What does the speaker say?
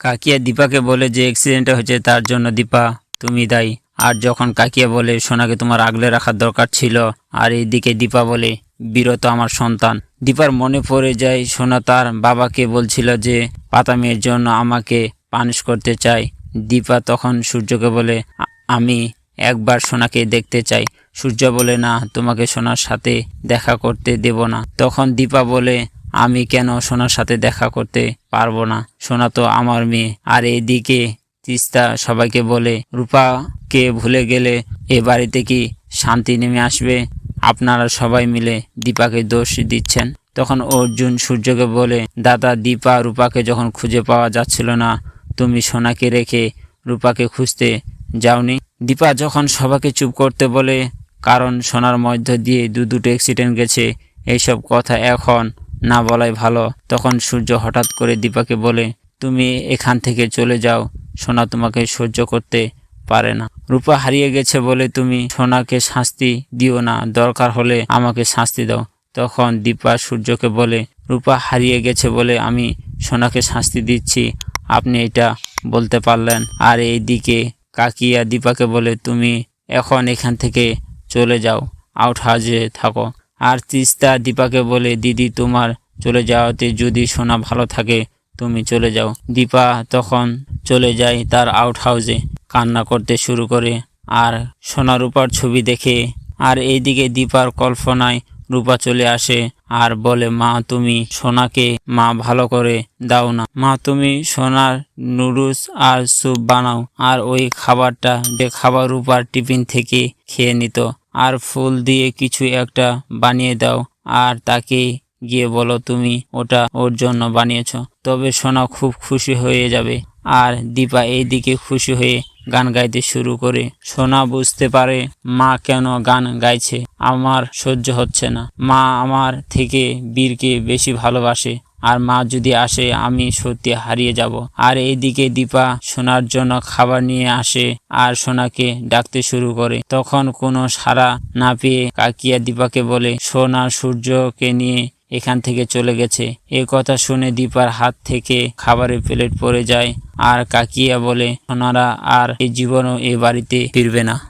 কাকিয়া দীপাকে বলে যে অ্যাক্সিডেন্টটা হয়েছে, তার জন্য দীপা, তুমি দায়ী। আর যখন কাকিয়া বলে, সোনাকে তোমার আগলে রাখার দরকার ছিল, আর এইদিকে দীপা বলে, বিরত আমার সন্তান। দীপার মনে পড়ে যায়, সোনা তার বাবাকে বলছিল যে, পাতা মেয়ের জন্য আমাকে পানিশ করতে চাই। দীপা তখন সূর্যকে বলে আমি একবার সোনাকে দেখতে চাই। সূর্য বলে, না, তোমাকে সোনার সাথে দেখা করতে দেব না। তখন দীপা বলে আমি কেন সোনার সাথে দেখা করতে পারব না? সোনা তো আমার মেয়ে। আর এদিকে তিস্তা সবাইকে বলে, রূপাকে ভুলে গেলে এ বাড়িতে কি শান্তি নেমে আসবে? আপনারা সবাই মিলে দীপাকে দোষ দিচ্ছেন। তখন অর্জুন সূর্যকে বলে, দাদা, দীপা রূপাকে যখন খুঁজে পাওয়া যাচ্ছিল না, তুমি সোনাকে রেখে রূপাকে খুঁজতে যাওনি? দীপা যখন সবাইকে চুপ করতে বলে, কারণ সোনার মধ্য দিয়ে দু দুটো অ্যাক্সিডেন্ট গেছে, এইসব কথা এখন না বলাই ভালো। তখন সূর্য হঠাৎ করে দীপাকে বলে, তুমি এখান থেকে চলে যাও, সোনা তোমাকে সহ্য করতে পারে না। রূপা হারিয়ে গেছে বলে, তুমি সোনাকে শাস্তি দিও না, দরকার হলে আমাকে শাস্তি দাও। তখন দীপা সূর্যকে বলে, রূপা হারিয়ে গেছে বলে, আমি সোনাকে শাস্তি দিচ্ছি। আপনি এটা বলতে পারলেন। আর এইদিকে কাকিয়া দীপাকে বলে, তুমি এখন এখান থেকে চলে যাও, আউট হাউজে থাকো। আর তিস্তা দীপাকে বলে, দিদি, তোমার চলে যাওয়াতে যদি সোনা ভালো থাকে, তুমি চলে যাও। দীপা তখন চলে যায় তার আউট হাউসে কান্না করতে শুরু করে। আর সোনা রূপার ছবি দেখে, আর এইদিকে দীপার কল্পনায় রূপা চলে আসে আর বলে, মা, তুমি সোনাকে মা ভালো করে দাও না। মা, তুমি সোনার নুডলস আর স্যুপ বানাও। আর ওই খাবারটা যে খাবার রূপার টিফিন থেকে খেয়ে নিত। আর ফুল দিয়ে কিছু একটা বানিয়ে দাও। আর তাকে গিয়ে বলো তুমি ওটা ওর জন্য বানিয়েছ। তবে সোনা খুব খুশি হয়ে যাবে। আর দীপা এইদিকে খুশি হয়ে গান গাইতে শুরু করে। সোনা বুঝতে পারে মা কেন গান গাইছে। আমার সহ্য হচ্ছে না। মা আমার থেকে বীরকে বেশি ভালোবাসে। আর মা যদি আসে, আমি সত্যি হারিয়ে যাব। আর এইদিকে দীপা সোনার জন্য খাবার নিয়ে আসে আর সোনাকে ডাকতে শুরু করে। তখন কোনো সাড়া না পেয়ে কাকিয়া দীপাকে বলে, সোনা সূর্যকে নিয়ে এখান থেকে চলে গেছে। এ কথা শুনে দীপার হাত থেকে খাবারের প্লেট পড়ে যায়। আর কাকিয়া বলে, সোনারা আর এই জীবনও এ বাড়িতে ফিরবে না।